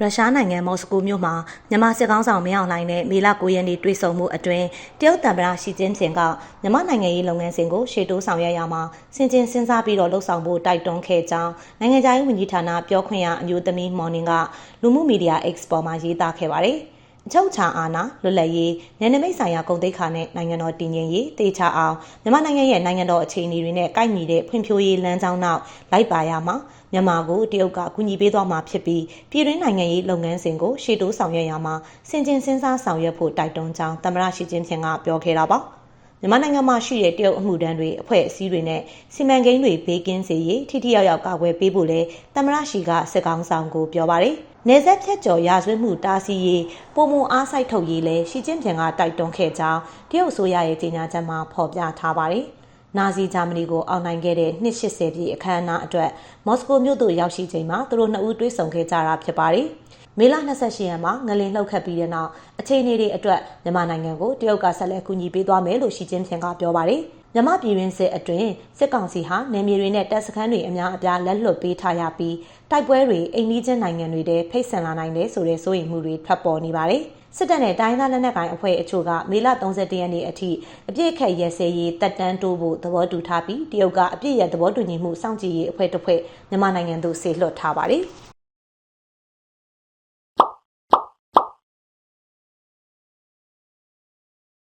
ရုရှားနိုင်ငံမော်စကိုမြို့မှာမြန်မာစစ်ကောင်ဆောင်မင်းအောင်လှိုင်နဲ့မေလ9ရက်နေ့တွေ့ဆုံမှုအတွင်းတရုတ်တံပရာရှီကျင်းကျင်ကမြန်မာနိုင်ငံရေးလုပ်ငန်းစဉ်ကိုရှေ့တိုးဆောင်ရွက်ရမှာစင်ကျင်စဉ်းစားပြီးတော့လှုပ်ဆောင်ဖို့တိုက်တွန်းခဲ့ကြောင်းနိုင်ငံခြားရေးဝန်ကြီးဌာနပြောခွင့်ရအမျိုးသမီးမော်နင်ကလူမှုမီဒီယာ X ပေါ်မှာရေးသားခဲ့ပါတယ်။ အချုပ်ချာအာဏာလွတ်လပ်ရေးနယ်နိမိတ်ဆိုင်ရာကုန်သိက္ခာနဲ့နိုင်ငံတော်တည်ငြိမ်ရေးတေချာအောင်မြန်မာနိုင်ငံရဲ့နိုင်ငံတော်အခြေအနေတွေနဲ့ကိုက်ညီတဲ့ဖွံ့ဖြိုးရေးလမ်းကြောင်းနောက်လိုက်ပါရမှာမြန်မာကိုတရုတ်ကကူညီပေးသွားမှာဖြစ်ပြီးပြည်တွင်းနိုင်ငံရေးလုပ်ငန်းစဉ်ကိုရှေ့တိုးဆောင်ရွက်ရမှာစင်ကျင်စဉ်းစားဆောင်ရွက်ဖို့တိုက်တွန်းကြောင်းသမ္မတရှီကျင်းဖျင်ကပြောခဲ့တာပါမြန်မာနိုင်ငံမှာရှိတဲ့တရုတ်အမှုတန်းတွေအဖွဲ့အစည်းတွေနဲ့စီမံကိန်းတွေဘေးကင်းစေရေးထိထိရောက်ရောက်ကာကွယ်ပေးဖို့လဲသမ္မတရှီကစစ်ကောင်ဆောင်ကိုပြောပါတယ်။ နေဆက်ဖြတ်ကျော်ရာဇဝတ်မှုတားဆီးရေးပုံမအားစိုက်ထုတ်ရေးလဲရှီကျင်းဖျင်ကတိုက်တွန်းခဲ့ကြောင်းတရုတ်ဆိုရရဲ့ကြေညာချက်မှာဖော်ပြထားပါတယ်။နာဇီဂျာမနီကိုအောင်နိုင်ခဲ့တဲ့နှစ်80ပြည့်အခမ်းအနားအတွက်မော်စကိုမြို့သို့ရောက်ရှိချိန်မှာသူတို့နှစ်ဦးတွေ့ဆုံခဲ့ကြတာဖြစ်ပါတယ်။ မေလ28ရက်မှာငလင်လှုပ်ခတ်ပြီးတဲ့နောက်အခြေအနေတွေအတွက်မြန်မာနိုင်ငံကိုတရုတ်ကဆက်လက်ကူညီပေးသွားမယ်လို့ရှီကျင်းဖျင်ကပြောပါတယ်။မြမပြည်ရင်းစစ်အတွင်းစစ်ကောင်စီဟာနယ်မြေတွေနဲ့တပ်စခန်းတွေအများအပြားလက်လွတ်ပေးထားရပြီးတိုက်ပွဲတွေအိမ်နီးချင်းနိုင်ငံတွေထဲဖိတ်ဆန်လာနိုင်တယ်ဆိုတဲ့စိုးရိမ်မှုတွေထွက်ပေါ်နေပါတယ်။စစ်တပ်နဲ့တိုင်းသားလက်နက်ကိုင်အဖွဲ့အချို့ကမေလ31ရက်နေ့အထိအပြစ်ခတ်ရဲစဲရေးတက်တန်းတိုးဖို့သဘောတူထားပြီးတရုတ်ကအပြစ်ရသဘောတူညီမှုစောင့်ကြည့်ရေးအဖွဲ့တစ်ဖွဲ့မြန်မာနိုင်ငံသို့ဆေလွှတ်ထားပါတယ်။